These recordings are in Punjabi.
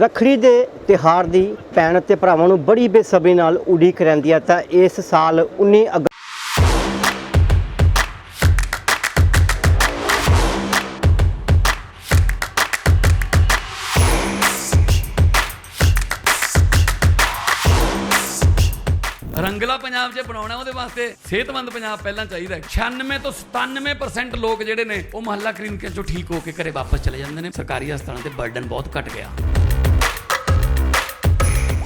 ਰੱਖੜੀ ਦੇ ਤਿਹਾਰ ਦੀ ਭੈਣ ਅਤੇ ਭਰਾਵਾਂ ਨੂੰ ਬੜੀ ਬੇਸਬਰੀ ਨਾਲ ਉਡੀਕ ਰਹਿੰਦੀ ਹੈ ਤਾਂ ਇਸ ਸਾਲ 19 ਅਗਸਤ ਰੰਗਲਾ ਪੰਜਾਬ ਜੇ ਬਣਾਉਣਾ ਉਹਦੇ ਵਾਸਤੇ ਸਿਹਤਮੰਦ ਪੰਜਾਬ ਪਹਿਲਾਂ ਚਾਹੀਦਾ ਹੈ। 96 ਤੋਂ 97% ਲੋਕ ਜਿਹੜੇ ਨੇ ਉਹ ਮੁਹੱਲਾ ਕਲੀਨਿਕਾਂ ਚੋਂ ਠੀਕ ਹੋ ਕੇ ਘਰੇ ਵਾਪਸ ਚਲੇ ਜਾਂਦੇ ਨੇ। ਸਰਕਾਰੀ ਹਸਪਤਾਲਾਂ ਤੇ ਬਰਡਨ ਬਹੁਤ ਘਟ ਗਿਆ।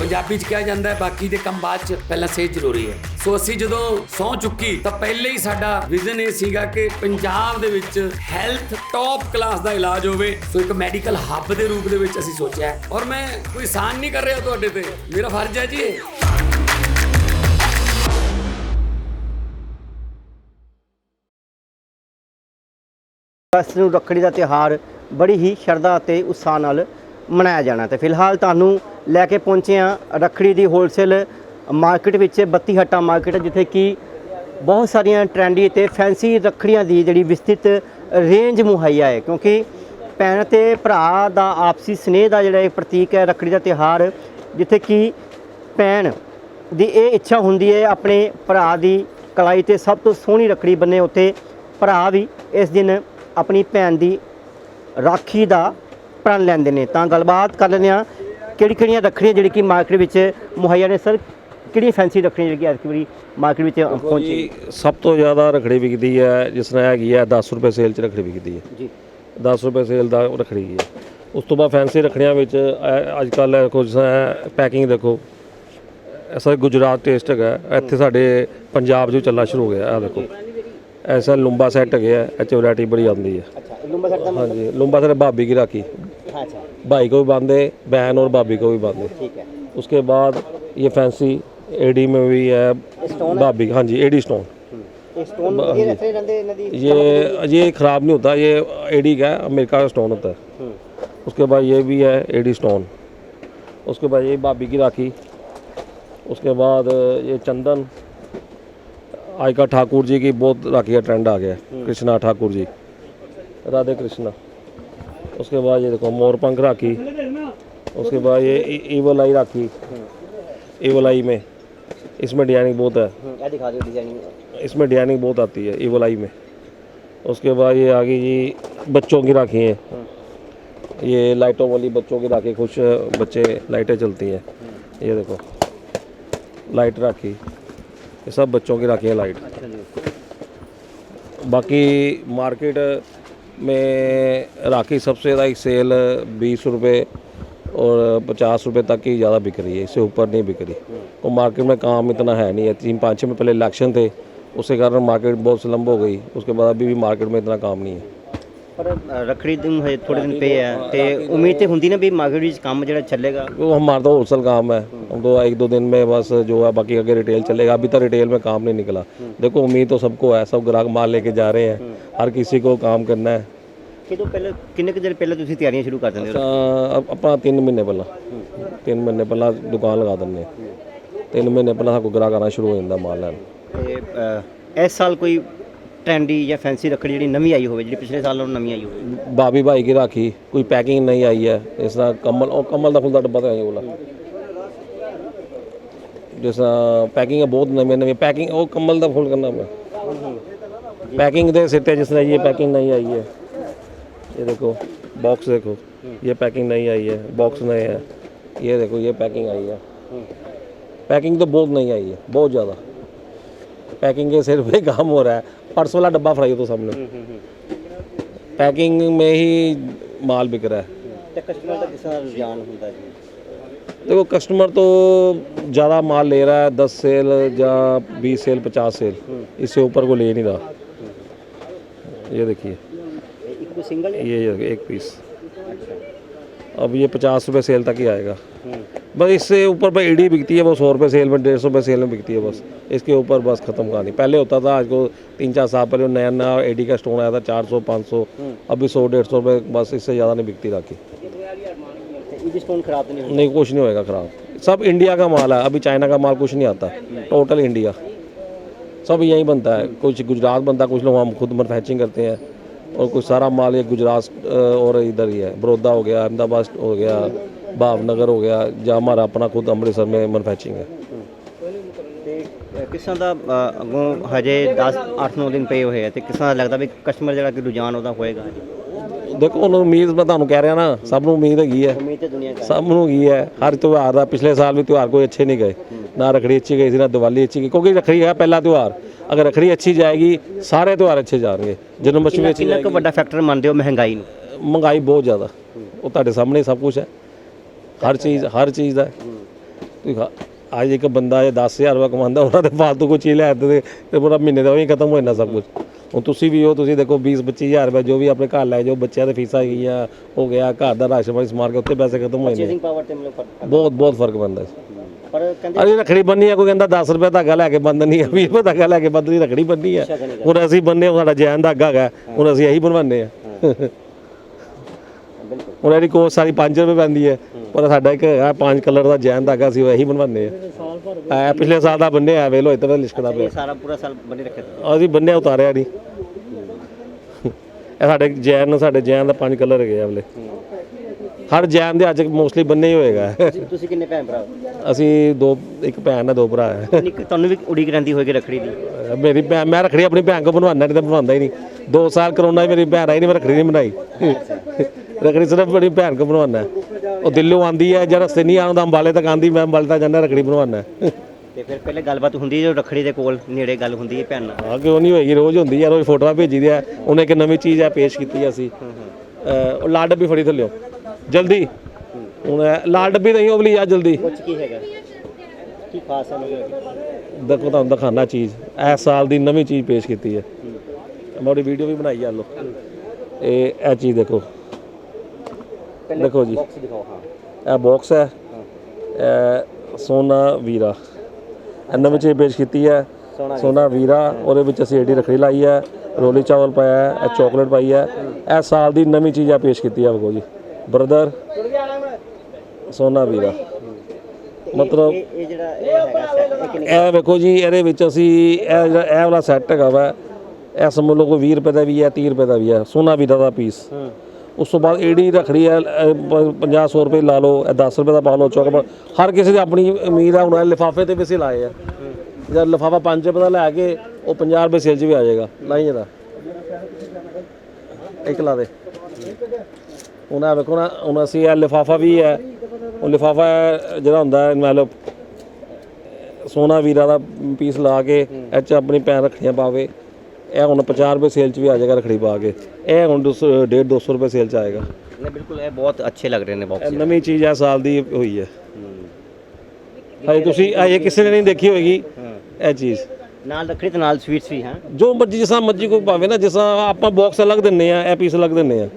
ਪੰਜਾਬੀ ਚ ਕਿਹਾ ਜਾਂਦਾ ਹੈ, ਬਾਕੀ ਦੇ ਕੰਮ ਬਾਅਦ ਚ ਪਹਿਲਾਂ ਸਿਹਤ ਜ਼ਰੂਰੀ ਹੈ। ਸੋ ਅਸੀਂ ਜਦੋਂ ਸੌ ਚੁੱਕੀ, ਤਾਂ ਪਹਿਲੇ ਹੀ ਸਾਡਾ ਵਿਜ਼ਨ ਇਹ ਸੀਗਾ ਕਿ ਪੰਜਾਬ ਦੇ ਵਿੱਚ ਹੈਲਥ ਟੌਪ ਕਲਾਸ ਦਾ ਇਲਾਜ ਹੋਵੇ। ਸੋ ਇੱਕ ਮੈਡੀਕਲ ਹੱਬ ਦੇ ਰੂਪ ਦੇ ਵਿੱਚ ਅਸੀਂ ਸੋਚਿਆ ਔਰ ਮੈਂ ਕੋਈ ਸਾਨ ਨਹੀਂ ਕਰ ਰਿਹਾ ਤੁਹਾਡੇ ਤੇ। ਮੇਰਾ ਫਰਜ਼ ਹੈ ਜੀ ਅਗਸਤ ਨੂੰ ਰੱਖੜੀ ਦਾ ਤਿਉਹਾਰ ਬੜੀ ਹੀ ਸ਼ਰਧਾ ਅਤੇ ਉਤਸ਼ਾਹ ਨਾਲ ਮਨਾਇਆ ਜਾਣਾ ਤੇ ਫਿਲਹਾਲ ਤੁਹਾਨੂੰ ਲੈ ਕੇ ਪਹੁੰਚੇ ਹਾਂ। ਰੱਖੜੀ ਦੀ ਹੋਲਸੇਲ ਮਾਰਕੀਟ ਵਿੱਚ ਬੱਤੀ ਹੱਟਾ ਮਾਰਕੀਟ ਜਿੱਥੇ ਕਿ ਬਹੁਤ ਸਾਰੀਆਂ ਟ੍ਰੈਂਡੀ ਤੇ ਫੈਂਸੀ ਰੱਖੜੀਆਂ ਦੀ ਜਿਹੜੀ ਵਿਸਤ੍ਰਿਤ ਰੇਂਜ ਮੁਹੱਈਆ ਹੈ। ਕਿਉਂਕਿ ਭੈਣ ਤੇ ਭਰਾ ਦਾ ਆਪਸੀ ਸਨੇਹ ਦਾ ਜਿਹੜਾ ਇਹ ਪ੍ਰਤੀਕ ਹੈ ਰੱਖੜੀ ਦਾ ਤਿਉਹਾਰ, ਜਿੱਥੇ ਕਿ ਭੈਣ ਦੀ ਇਹ ਇੱਛਾ ਹੁੰਦੀ ਹੈ ਆਪਣੇ ਭਰਾ ਦੀ ਕਲਾਈ ਤੇ ਸਭ ਤੋਂ ਸੋਹਣੀ ਰੱਖੜੀ ਬੰਨੇ ਉੱਤੇ। ਭਰਾ ਵੀ ਇਸ ਦਿਨ ਆਪਣੀ ਭੈਣ ਦੀ ਰਾਖੀ ਦਾ ਪ੍ਰਣ ਲੈਂਦੇ ਨੇ। ਤਾਂ ਗੱਲਬਾਤ ਕਰ ਲੈਂਦੇ ਹਾਂ। ਕਿਹੜੀ ਕਿਹੜੀਆਂ ਰੱਖੜੀਆਂ ਜਿਹੜੀ ਕਿ ਮਾਰਕੀਟ ਵਿੱਚ ਮੁਹੱਈਆ ਨੇ? ਸਰ ਕਿਹੜੀ ਫੈਂਸੀ ਰੱਖਣੀ ਜਿਹੜੀ ਅੱਜ ਵਾਰੀ ਮਾਰਕੀਟ ਵਿੱਚ ਪਹੁੰਚੀ ਸਭ ਤੋਂ ਜ਼ਿਆਦਾ ਰੱਖੜੀ ਵਿਕਦੀ ਹੈ ਜਿਸ ਨਾਲ ਹੈਗੀ ਹੈ 10 ਰੁਪਏ ਸੇਲ 'ਚ ਰਖੜੀ ਵਿਕਦੀ ਹੈ। ਜੀ। 10 ਰੁਪਏ ਸੇਲ ਦਾ ਰੱਖੜੀ ਹੈ। ਉਸ ਤੋਂ ਬਾਅਦ ਫੈਂਸੀ ਰੱਖੜੀਆਂ ਵਿੱਚ ਅੱਜ ਕੱਲ ਦੇਖੋ ਜਿਸ ਪੈਕਿੰਗ ਦੇਖੋ ਐਸਾ ਗੁਜਰਾਤ ਟੇਸਟ ਹੈਗਾ। ਇੱਥੇ ਸਾਡੇ ਪੰਜਾਬ 'ਚ ਚੱਲਣਾ ਸ਼ੁਰੂ ਹੋ ਗਿਆ ਆ ਦੇਖੋ। ਐਸਾ ਲੰਬਾ ਸੈੱਟ ਹੈਗਾ ਇਹ ਚ ਵੈਰਾਈਟੀ ਬੜੀ ਆਉਂਦੀ ਹੈ। ਅੱਛਾ ਲੰਬਾ ਸੈੱਟ ਹਾਂਜੀ ਲੰਬਾ ਸੈੱਟ ਭਾਬੀ ਕੀ ਅੱਛਾ। भाई को भी बांधे बहन और भाभी को भी बांधे ठीक है उसके बाद ये फैंसी एडी में भी है भाभी हाँ जी एडी स्टोन ये स्टोन ये रखते रहते हैं नदी ये ये खराब नहीं होता ये एडी का है अमेरिका का स्टोन होता है उसके बाद ये भी है एडी स्टोन उसके बाद ये भाभी की राखी उसके बाद ये चंदन आयका ठाकुर जी की बहुत राखी का ट्रेंड आ गया है कृष्णा ठाकुर जी राधे कृष्णा उसके बाद ये देखो मोरपंख राखी। उसके बाद ये ईवल आई राखी। ईवल आई में। इसमें डिज़ाइनिंग बहुत है। डिज़ाइनिंग? इसमें डिज़ाइनिंग बहुत आती है ईवल आई में। उसके बाद ये आगे जी बच्चों की राखी है। ये लाइटों वाली बच्चों की राखी खुश बच्चे लाइटें चलती हैं। ये देखो लाइट राखी। ये सब बच्चों की राखी है लाइट। अच्छा बाकी मार्केट में राखी सबसे ज़्यादा एक सेल बीस रुपये और पचास रुपये तक ही ज़्यादा बिक रही है इससे ऊपर नहीं बिक रही और मार्केट में काम इतना है नहीं है तीन पाँच छः में पहले इलेक्शन थे उसके कारण मार्केट बहुत स्लम्ब हो गई उसके बाद अभी भी मार्केट में इतना काम नहीं है ਪਰ ਅ, ਰੱਖੜੀ ਨੂੰ ਹਜੇ ਥੋੜੇ ਦਿਨ ਪਏ ਆ ਤੇ ਉਮੀਦ ਤੇ ਹੁੰਦੀ ਨਾ ਵੀ ਮਾਰਕੀਟ ਵਿੱਚ ਕੰਮ ਜਿਹੜਾ ਚੱਲੇਗਾ वो हमारा तो होलसेल काम है हम तो एक दो दिन में बस जो है बाकी आगे रिटेल चलेगा अभी तक रिटेल में काम नहीं निकला देखो उम्मीद तो सबको है सब ग्राहक माल लेके जा रहे हैं हर किसी को काम करना है ਕਿਦੋਂ ਪਹਿਲੇ ਕਿੰਨੇ ਕੁ ਦਿਨ ਪਹਿਲਾਂ ਤੁਸੀਂ ਤਿਆਰੀਆਂ ਸ਼ੁਰੂ ਕਰ ਦਿੰਦੇ ਹੋ ਤਾਂ ਅਪ- ਆਪਣਾ 3 ਮਹੀਨੇ ਪਹਿਲਾਂ 3 ਮਹੀਨੇ ਪਹਿਲਾਂ ਦੁਕਾਨ ਲਗਾ ਦਿੰਦੇ ਹਾਂ 3 ਮਹੀਨੇ ਪਹਿਲਾਂ ਸਾਡਾ ਗ੍ਰਾਹਕ ਆਉਣਾ ਸ਼ੁਰੂ ਹੋ ਜਾਂਦਾ ਮਾਲ ਲੈਣ ਤੇ ਅ, ਇਸ ਸਾਲ ਕੋਈ ਟ੍ਰੈਂਡੀ ਜਾਂ ਫੈਂਸੀ ਰੱਖੜੀ ਜਿਹੜੀ ਨਵੀਂ ਆਈ ਹੋਵੇ ਜਿਹੜੀ ਪਿਛਲੇ ਸਾਲ ਨਾਲੋਂ ਨਵੀਂ ਆਈ ਹੋਵੇ भाभी भाई की राखी कोई पैकिंग नहीं आई है इस तरह कमल और कमल का फुल का डब्बा तो है ये बोला जिस तरह पैकिंग है बहुत नवी नवी पैकिंग और कमल का फुल करना मैं पैकिंग दे सिटे जिस तरह ये पैकिंग नहीं आई है ये देखो बॉक्स देखो ये पैकिंग नहीं आई है बॉक्स नए हैं ये देखो ये पैकिंग आई है पैकिंग तो बहुत नहीं आई है बहुत ज़्यादा पैकिंग के सिर पे काम हो रहा है परसों वाला डब्बा फ्राई हो तो सामने पैकिंग में ही माल बिक रहा है ਤੇ ਕਸਟਮਰ ਦਾ ਕਿਸ ਤਰ੍ਹਾਂ ਰੁਝਾਨ ਹੁੰਦਾ ਜੀ देखो कस्टमर तो ज़्यादा माल ले रहा है दस सेल या बीस सेल पचास सेल इससे ऊपर को ले नहीं रहा ये देखिए ਇੱਕ ਸਿੰਗਲ ये ये एक पीस अब ये पचास रुपये सेल तक ही आएगा बस इससे ऊपर पर ईडी बिकती है वो सौ रुपये सेल में डेढ़ सौ रुपये सेल में बिकती है बस। इसके ऊपर बस खत्म कहानी पहले होता था आज को तीन चार साल पहले नया नया ईडी का स्टोन आया था चार सौ पाँच सौ। अभी सौ डेढ़ सौ रुपये बस इससे ज़्यादा नहीं बिकती राखी। नहीं कुछ नहीं होएगा ख़राब। सब इंडिया का माल है अभी चाइना का माल कुछ नहीं आता। टोटल इंडिया सब यहीं बनता है। कुछ गुजरात बनता है कुछ लोग हम खुद मैनुफैक्चरिंग करते हैं। और कुछ सारा माल ये गुजरात और इधर ही है। बड़ौदा हो गया अहमदाबाद हो गया। भावनगर हो गया जहाँ हमारा अपना खुद अमृतसर में मैनुफैक्चरिंग है ਤੇ ਅ, ਕਿਸ ਤਰ੍ਹਾਂ ਦਾ ਅ, ਅੱਗੋਂ ਹਜੇ 10 8-9 ਦਿਨ ਪਏ ਹੋਏ ਆ ਤੇ ਕਿਸ ਤਰ੍ਹਾਂ ਦਾ ਲੱਗਦਾ ਵੀ ਕਸਟਮਰ ਜਿਹੜਾ ਕਿ ਰੁਝਾਨ ਉਹਦਾ ਹੋਏਗਾ ਹਜੇ ਦੇਖੋ ਹੁਣ ਉਮੀਦ ਮੈਂ ਤੁਹਾਨੂੰ ਕਹਿ ਰਿਹਾ ਨਾ ਸਭ ਨੂੰ ਉਮੀਦ ਹੈਗੀ ਹੈ ਉਮੀਦ ਤੇ ਦੁਨੀਆ ਕਰ ਸਭ ਨੂੰ ਹੈਗੀ ਹੈ ਹਰ ਤਿਉਹਾਰ ਦਾ ਪਿਛਲੇ ਸਾਲ ਵੀ ਤਿਉਹਾਰ ਕੋਈ ਅੱਛੇ ਨਹੀਂ ਗਏ ਨਾ ਰਖੜੀ ਅੱਛੀ ਗਈ ਸੀ ਨਾ ਦੀਵਾਲੀ ਅੱਛੀ ਗਈ ਕਿਉਂਕਿ ਰਖੜੀ ਹੈ ਪਹਿਲਾ ਤਿਉਹਾਰ ਅਗਰ ਰਖੜੀ ਅੱਛੀ ਜਾਏਗੀ ਸਾਰੇ ਤਿਉਹਾਰ ਅੱਛੇ ਜਾਣਗੇ ਜਨਮ ਅਸ਼ਟਮੀ ਅੱਛੀ ਕਿੰਨਾ ਕੁ ਵੱਡਾ ਫੈਕਟਰ ਮੰਨਦੇ ਹੋ ਮਹਿੰਗਾਈ ਨੂੰ ਮਹਿੰਗਾਈ ਬਹੁਤ ਜ਼ਿਆਦਾ ਉਹ ਤੁਹਾਡੇ ਸਾਹਮਣੇ ਸਭ ਕੁਝ ਹੈ ਹਰ ਚੀਜ਼ ਹਰ ਚੀਜ਼ ਦਾ। ਤੁਸੀਂ ਖਾ- ਅੱਜ ਇੱਕ ਬੰਦਾ ਇਹ 10000 ਰੁਪਏ ਕਮਾਉਂਦਾ ਉਹਨਾਂ ਦੇ ਫਾਲਤੂ ਕੋਈ ਚੀਜ਼ ਲੈ ਆਉਂਦੇ ਤੇ ਪੂਰਾ ਮਹੀਨੇ ਦਾ ਹੀ ਖਤਮ ਹੋ ਜਾਂਦਾ ਸਭ ਕੁਝ ਹੁਣ ਤੁਸੀਂ ਵੀ ਹੋ ਤੁਸੀਂ ਦੇਖੋ 20 25000 ਰੁਪਏ ਜੋ ਵੀ ਆਪਣੇ ਘਰ ਲੈ ਜਾਓ ਬੱਚਿਆਂ ਦੇ ਫੀਸਾਂ ਗਈਆਂ ਹੋ ਗਿਆ ਘਰ ਦਾ ਰਾਸ਼ਨ ਪਾਣੀ ਸਮਾਰ ਕੇ ਉੱਤੇ ਪੈਸੇ ਖਤਮ ਹੋ ਜਾਂਦੇ ਪਰਚੇਸਿੰਗ ਪਾਵਰ ਤੇ ਮਤਲਬ ਫ਼ਰਕ ਬਹੁਤ ਬਹੁਤ ਫ਼ਰਕ ਪੈਂਦਾ ਹੈ ਪਰ ਕਹਿੰਦੇ ਅਰੇ ਰਖੜੀ ਬੰਨੀ ਆ ਕੋਈ ਕਹਿੰਦਾ 10 ਰੁਪਏ ਧਾਗਾ ਲੈ ਕੇ ਬੰਨਣੀ ਆ 20 ਰੁਪਏ ਧਾਗਾ ਲੈ ਕੇ ਬੰਨਣੀ ਰਖੜੀ ਬੰਨੀ ਆ। ਹੁਣ ਅਸੀਂ ਬੰਨੇ ਸਾਡਾ ਜੈਨ ਧਾਗਾ ਹੈਗਾ ਹੁਣ ਅਸੀਂ ਇਹੀ ਬਣਵਾਉਂਦੇ ਆ। ਹੁਣ ਇਹਦੀ ਕੋਸਟ ਸਾਰੀ 5 ਰੁਪਏ ਪੈਂਦੀ ਹੈ। ਪਰ ਸਾਡਾ ਇੱਕ ਹੈ ਪੰਜ ਕਲਰ ਦਾ ਜੈਨ ਧਾਗਾ ਅਸੀਂ ਉਹ ਇਹੀ ਬਣਵਾਉਂਦੇ ਆ। ਇਹ ਪਿਛਲੇ ਸਾਲ ਦਾ ਬੰਨਿਆ ਵੇਲੋ ਇੱਥੇ ਲਿਸ਼ਕਦਾ ਪਿਆ। ਸਾਰਾ ਪੂਰਾ ਸਾਲ ਬਣੇ ਰੱਖਿਆ। ਅਸੀਂ ਬੰਨਿਆ ਉਤਾਰਿਆ ਨਹੀਂ। ਇਹ ਸਾਡੇ ਜੈਨ ਸਾਡੇ ਜੈਨ ਦਾ ਪੰਜ ਕਲਰ ਹੈਗੇ ਆ ਵਾਲੇ ਹਰ ਜੈਨ ਦੇ ਅੱਜ ਮੋਸਟਲੀ ਬੰਨੇ ਹੀ ਹੋਏਗਾ। ਤੁਸੀਂ- ਕਿੰਨੇ ਭੈਣ ਭਰਾ? ਅਸੀਂ ਦੋ ਇੱਕ ਭੈਣ ਹੈ ਦੋ ਭਰਾ ਹੈ ਤੁਹਾਨੂੰ ਵੀ ਉਡੀਕ ਰਹਿੰਦੀ ਹੋਏਗੀ ਰੱਖੜੀ ਦੀ? ਮੇਰੀ ਭੈਣ ਮੈਂ ਰੱਖੜੀ ਆਪਣੀ ਭੈਣ ਕੋ ਬਣਵਾਉਣਾ ਨਹੀਂ ਤਾਂ ਬਣਵਾਉਂਦਾ ਹੀ ਨਹੀਂ। ਦੋ ਸਾਲ ਕਰੋਨਾ ਮੇਰੀ ਭੈਣ ਆਈ ਨਹੀਂ ਮੈਂ ਰੱਖੜੀ ਨਹੀਂ ਬਣਾਈ। ਰੱਖੜੀ ਸਿਰਫ ਮੇਰੀ ਭੈਣ ਕੋ ਬਣਵਾਉਣਾ ਉਹ ਦਿੱਲੋਂ ਆਂਦੀ ਹੈ ਜਾਂ ਰਸਤੇ ਨਹੀਂ ਆਉਂਦਾ ਅੰਬਾਲੇ ਤੱਕ ਆਂਦੀ ਮੈਂ ਅੰਬਾਲੇ ਤੱਕ ਜਾਂਦਾ ਰੱਖੜੀ ਬਣਵਾਉਣਾ। ਤੇ ਫਿਰ ਪਹਿਲੇ ਗੱਲਬਾਤ ਹੁੰਦੀ ਜੋ ਰੱਖੜੀ ਦੇ ਕੋਲ ਨੇੜੇ ਗੱਲ ਹੁੰਦੀ ਹੈ ਭੈਣ ਨਾਲ? ਹਾਂ ਕਿਉਂ ਨਹੀਂ ਹੋਏਗੀ ਰੋਜ਼ ਹੁੰਦੀ ਹੈ ਰੋਜ਼ ਫੋਟੋਆਂ ਭੇਜੀ ਦੀ ਹੈ ਉਹਨੇ ਇੱਕ ਨਵੀਂ ਚੀਜ਼ ਹੈ ਪੇਸ਼ ਕੀਤੀ ਹੈ ਅਸੀਂ ਉਹ ਲਾਲ ਡੱਬੀ ਫੜੀ ਥੱਲਿਓ। ਜਲਦੀ। ਹੁਣ ਲਾਲ ਡੱਬੀ ਨਹੀਂ ਉਹ ਆ ਜਲਦੀ। ਕੁਝ ਕੀ ਹੈਗਾ? ਕੀ ਖਾਸ ਹੈ ਦੇਖੋ ਤੁਹਾਨੂੰ ਦਿਖਾਣਾ ਚੀਜ਼। ਇਸ ਸਾਲ ਦੀ ਨਵੀਂ ਚੀਜ਼ ਪੇਸ਼ ਕੀਤੀ ਹੈ। ਮੈਂ ਉਹਦੀ ਵੀਡੀਓ ਵੀ ਬਣਾਈ ਆ ਲੋ ਇਹ ਇਹ ਚੀਜ਼ ਦੇਖੋ। ਦੇਖੋ ਜੀ। ਬਾਕਸ ਦਿਖਾਓ ਹਾਂ। ਇਹ ਬਾਕਸ ਹੈ। ਇਹ ਸੋਨਾ ਵੀਰਾ। ਇਹ ਨਵੀਂ ਚੀਜ਼ ਪੇਸ਼ ਕੀਤੀ ਹੈ। ਸੋਨਾ ਵੀਰਾ। ਉਹਦੇ ਵਿੱਚ ਅਸੀਂ ਏਡੀ ਰੱਖੜੀ ਲਾਈ ਹੈ। ਰੋਲੀ ਚਾਵਲ ਪਾਇਆ ਹੈ ਇਹ ਚਾਕਲੇਟ ਪਾਈ ਹੈ। ਇਹ ਸਾਲ ਦੀ ਨਵੀਂ ਚੀਜ਼ ਆ ਪੇਸ਼ ਕੀਤੀ ਹੈ ਵੇਖੋ ਜੀ। ਬ੍ਰਦਰ ਸੋਨਾ ਵੀਰਾ। ਮਤਲਬ ਇਹ ਇਹ ਇਹ ਇਹ ਇਹ ਵੇਖੋ ਜੀ ਇਹਦੇ ਵਿੱਚ ਅਸੀਂ ਇਹ ਜਿਹੜਾ ਇਹ ਵਾਲਾ ਸੈੱਟ ਹੈਗਾ ਵਾ ਇਹ ਸਮਝ ਲਓ ਕੋਈ 20 ਰੁਪਏ ਦਾ ਵੀ ਹੈ 30 ਰੁਪਏ ਦਾ ਵੀ ਹੈ। ਸੋਨਾ ਵੀਰਾ ਦਾ ਪੀਸ ਉਸ ਤੋਂ ਬਾਅਦ ਏਡੀ ਰੱਖੜੀ ਹੈ 50 100 ਰੁਪਏ ਲਾ ਲਓ, ਇਹ 10 ਰੁਪਏ ਦਾ ਪਾ ਲਓ, ਚੌਕ ਹਰ ਕਿਸੇ ਦੀ ਆਪਣੀ ਉਮੀਦ ਹੈ ਹੁਣ ਲਿਫਾਫੇ ਤੇ ਵੀ ਅਸੀਂ ਲਾਏ ਆ। ਜਦ ਲਿਫਾਫਾ 5 ਰੁਪਏ ਦਾ ਲੈ ਕੇ ਉਹ 50 ਰੁਪਏ ਸੇਲ 'ਚ ਵੀ ਆ ਜਾਏਗਾ ਨਹੀਂ ਜਦਾ ਇੱਕ ਲਾ ਦੇ। ਹੁਣ ਵੇਖੋ ਨਾ, ਹੁਣ ਅਸੀਂ ਇਹ ਲਿਫਾਫਾ ਵੀ ਹੈ, ਉਹ ਲਿਫਾਫਾ ਜਿਹੜਾ ਹੁੰਦਾ ਹੈ ਮਤਲਬ ਸੋਨਾ ਵੀਰਾ ਦਾ ਪੀਸ ਲਾ ਕੇ, ਇਹ 'ਚ ਆਪਣੀ ਪੈਨ ਰੱਖੜੀਆਂ ਪਾਵੇ। ਇਹ ਹੁਣ 50 ਰੁਪਏ ਸੇਲ 'ਚ ਵੀ ਆ ਜਾਏਗਾ ਰੱਖੜੀ ਪਾ ਕੇ। ਇਹ ਹੁਣ 150 200 ਰੁਪਏ ਸੇਲ 'ਚ ਆਏਗਾ। ਨਹੀਂ ਬਿਲਕੁਲ ਇਹ ਬਹੁਤ ਅੱਛੇ ਲੱਗ ਰਹੇ ਨੇ ਬਾਕਸ ਇਹ ਨਵੀਂ ਚੀਜ਼ ਹੈ ਸਾਲ ਦੀ ਹੋਈ ਹੈ। ਹਜੇ ਤੁਸੀਂ ਇਹ ਕਿਸੇ ਨੇ ਨਹੀਂ ਦੇਖੀ ਹੋਏਗੀ। ਇਹ ਚੀਜ਼। ਨਾਲ ਰੱਖੜੀ ਤੇ ਨਾਲ ਸਵੀਟਸ ਵੀ ਹੈ। ਜੋ ਮਰਜ਼ੀ ਜਿਸ ਮਰਜ਼ੀ ਕੋਈ ਭਾਵੇ ਨਾ ਜਿਸ ਆਪਾਂ ਬਾਕਸ ਅਲੱਗ ਦਿੰਨੇ ਆ ਇਹ ਪੀਸ ਅਲੱਗ ਦਿੰਨੇ ਆ।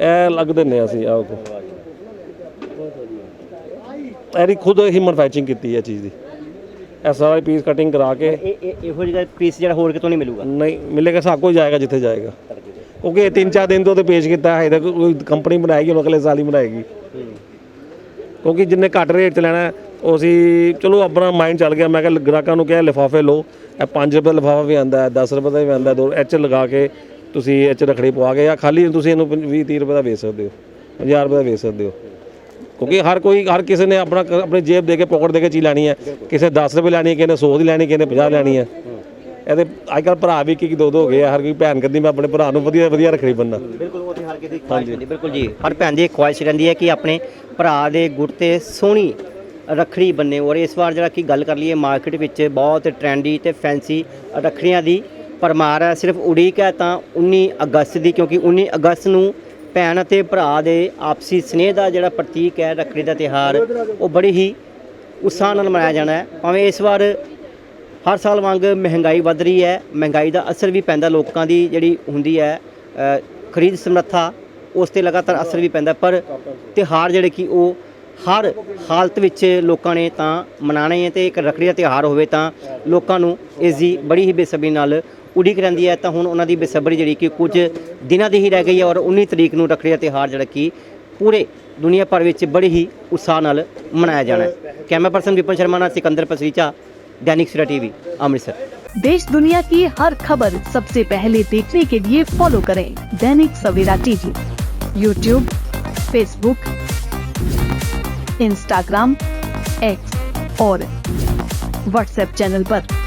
ਇਹ ਅਲੱਗ ਦਿੰਨੇ ਆ ਅਸੀਂ ਆਹ ਕੋ। ਇਹਦੀ ਖੁਦ ਹੀ ਮੈਨੂਫੈਕਚਰਿੰਗ ਕੀਤੀ ਹੈ ਇਹ ਚੀਜ਼ ਦੀ। ਸਾਰਾ ਪੀਸ ਕਟਿੰਗ ਕਰਾ ਕੇ। ਇਹ ਇਹ ਇਹੋ ਜਿਹੜਾ ਪੀਸ ਜਿਹੜਾ ਹੋਰ ਕਿਤੋਂ ਨਹੀਂ ਮਿਲੂਗਾ? ਨਹੀਂ ਮਿਲੇਗਾ ਸਭ ਕੁਝ ਜਾਏਗਾ ਜਿੱਥੇ ਜਾਏਗਾ। ਕਿਉਂਕਿ ਇਹ ਤਿੰਨ ਚਾਰ ਦਿਨ ਤੋਂ ਤੇ ਪੇਸ਼ ਕੀਤਾ ਹੈ ਇਹਦਾ ਕੋਈ ਕੰਪਨੀ ਬਣਾਏਗੀ ਉਹ ਅਗਲੇ ਸਾਲ ਹੀ ਬਣਾਏਗੀ। ਕਿਉਂਕਿ ਜਿੰਨੇ ਘੱਟ ਰੇਟ 'ਚ ਲੈਣਾ ਹੈ, ਉਹ ਅਸੀਂ ਚਲੋ ਆਪਣਾ ਮਾਈਂਡ ਚੱਲ ਗਿਆ। ਮੈਂ ਕਿਹਾ ਗ੍ਰਾਹਕਾਂ ਨੂੰ ਕਿਹਾ ਲਿਫਾਫੇ ਲਓ। ਇਹ 5 ਰੁਪਏ ਲਿਫਾਫਾ ਵੀ ਆਂਦਾ ਹੈ 10 ਰੁਪਏ ਦਾ ਵੀ ਆਂਦਾ ਦੋ ਐਚ ਲਗਾ ਕੇ ਤੁਸੀਂ ਇਹ 'ਚ ਰੱਖੜੀ ਪਵਾ ਕੇ ਜਾਂ ਖਾਲੀ ਤੁਸੀਂ ਇਹਨੂੰ 20 30 ਰੁਪਏ ਦਾ ਵੇਚ ਸਕਦੇ ਹੋ 1000 ਰੁਪਏ ਦਾ ਵੇਚ ਸਕਦੇ ਹੋ। ਕਿਉਂਕਿ ਹਰ ਕੋਈ ਹਰ ਕਿਸੇ ਨੇ ਆਪਣਾ ਆਪਣੀ ਜੇਬ ਦੇ ਕੇ ਪਾਕਟ ਦੇ ਕੇ ਚੀਜ਼ ਲੈਣੀ ਹੈ। ਕਿਸੇ 10 ਰੁਪਏ ਲੈਣੀ ਹੈ ਕਿਸੇ ਨੇ 100 ਦੀ ਲੈਣੀ ਕਿਸੇ ਨੇ 50 ਲੈਣੀ ਹੈ। ਇਹਦੇ ਅੱਜ ਕੱਲ੍ਹ ਭਰਾ ਵੀ ਕੀ ਦੋ ਦੋ ਹੋ ਗਏ ਆ ਹਰ ਕੋਈ ਭੈਣ ਕਹਿੰਦੀ ਮੈਂ ਆਪਣੇ ਭਰਾ ਨੂੰ ਵਧੀਆ ਵਧੀਆ ਰੱਖੜੀ ਬੰਨਾ ਬਿਲਕੁਲ ਉਹ ਤੇ ਹਰ ਕਿਸੇ ਦੀ ਖੁਆਇਸ਼ ਹੁੰਦੀ ਬਿਲਕੁਲ ਜੀ। ਹਰ ਭੈਣ ਦੀ ਖੁਆਇਸ਼ ਰਹਿੰਦੀ ਹੈ ਕਿ ਆਪਣੇ ਭਰਾ ਦੇ ਗੁੱਟ ਤੇ ਸੋਹਣੀ ਰੱਖੜੀ ਬੰਨੇ। ਔਰ ਇਸ ਵਾਰ ਜਿਹੜਾ ਕਿ ਗੱਲ ਕਰ ਲਈਏ ਮਾਰਕੀਟ ਵਿੱਚ ਬਹੁਤ ਟ੍ਰੈਂਡੀ ਤੇ ਫੈਂਸੀ ਰੱਖੜੀਆਂ ਦੀ ਪਰਮਾਰ ਹੈ। ਸਿਰਫ ਉਡੀਕ ਹੈ ਤਾਂ 19 ਅਗਸਤ ਦੀ ਕਿਉਂਕਿ 19 ਅਗਸਤ ਨੂੰ ਭੈਣ ਅਤੇ ਭਰਾ ਦੇ ਆਪਸੀ ਸਨੇਹ ਦਾ ਜਿਹੜਾ ਪ੍ਰਤੀਕ ਹੈ, ਰੱਖੜੀ ਦਾ ਤਿਉਹਾਰ, ਉਹ ਬੜੀ ਹੀ ਉਤਸ਼ਾਹ ਨਾਲ ਮਨਾਇਆ ਜਾਣਾ ਹੈ। ਭਾਵੇਂ ਇਸ ਵਾਰ ਹਰ ਸਾਲ ਵਾਂਗ ਮਹਿੰਗਾਈ ਵੱਧ ਰਹੀ ਹੈ, ਮਹਿੰਗਾਈ ਦਾ ਅਸਰ ਵੀ ਪੈਂਦਾ, ਲੋਕਾਂ ਦੀ ਜਿਹੜੀ ਹੁੰਦੀ ਹੈ ਖਰੀਦ ਸਮਰੱਥਾ, ਉਸ ਤੇ ਲਗਾਤਾਰ ਅਸਰ ਵੀ ਪੈਂਦਾ। ਪਰ ਤਿਉਹਾਰ ਜਿਹੜੇ ਕਿ ਉਹ ਹਰ ਹਾਲਤ ਵਿੱਚ ਲੋਕਾਂ ਨੇ ਤਾਂ ਮਨਾਉਣੇ ਹੈ ਤੇ ਇੱਕ ਰੱਖੜੀ ਦਾ ਤਿਉਹਾਰ ਹੋਵੇ ਤਾਂ ਲੋਕਾਂ ਨੂੰ ਇਸ ਦੀ ਬੜੀ ਹੀ ਬੇਸਬਰੀ ਨਾਲ ਉਡੀਕ ਰਹਿੰਦੀ ਹੈ ਤਾਂ ਹੁਣ ਉਹਨਾਂ ਦੀ ਬੇਸਬਰੀ ਜਿਹੜੀ ਕਿ ਕੁਝ ਦਿਨਾਂ ਦੀ ਹੀ ਰਹਿ ਗਈ ਹੈ ਔਰ 19 ਤਰੀਕ ਨੂੰ ਰੱਖੜੀ ਦਾ ਤਿਉਹਾਰ ਜਿਹੜਾ ਕਿ ਪੂਰੇ ਦੁਨੀਆ ਭਰ ਵਿੱਚ ਬੜੀ ਹੀ ਉਤਸ਼ਾਹ ਨਾਲ ਮਨਾਇਆ ਜਾਣਾ ਹੈ ਕੈਮਰਾ ਪਰਸਨ ਵਿਪਨ ਸ਼ਰਮਾ ਨਾਲ ਸਿਕੰਦਰ ਪਸਰੀਚਾ दैनिक सवेरा टीवी अमृतसर देश दुनिया की हर खबर सबसे पहले देखने के लिए फॉलो करें Dainik Savera TV YouTube Facebook Instagram X और व्हाट्सएप चैनल पर।